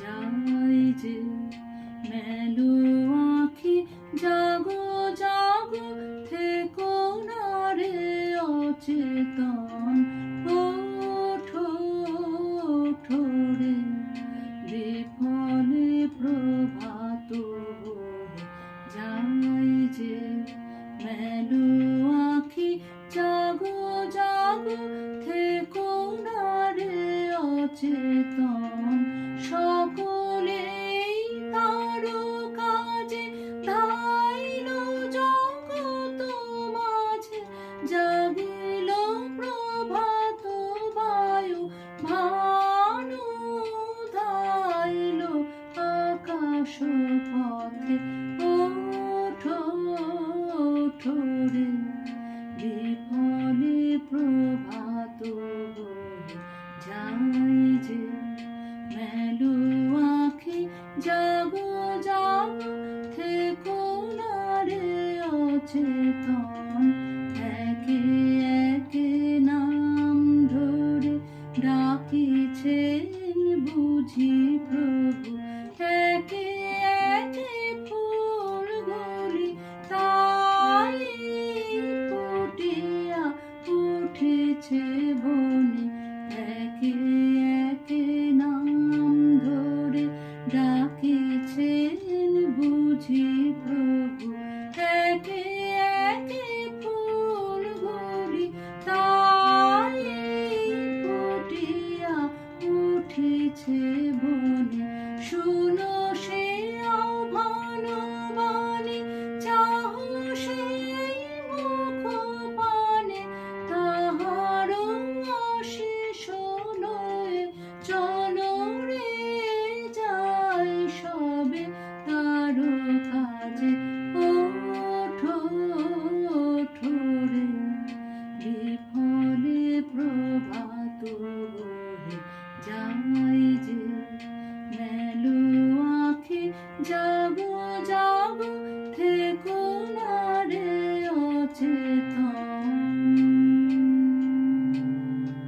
जाए जे मैलू आखी जा যাও থেকো না রে অচেতন। একে নাম ধরে ডাকিছেন বুঝি প্রভু। এক আছে ভুল।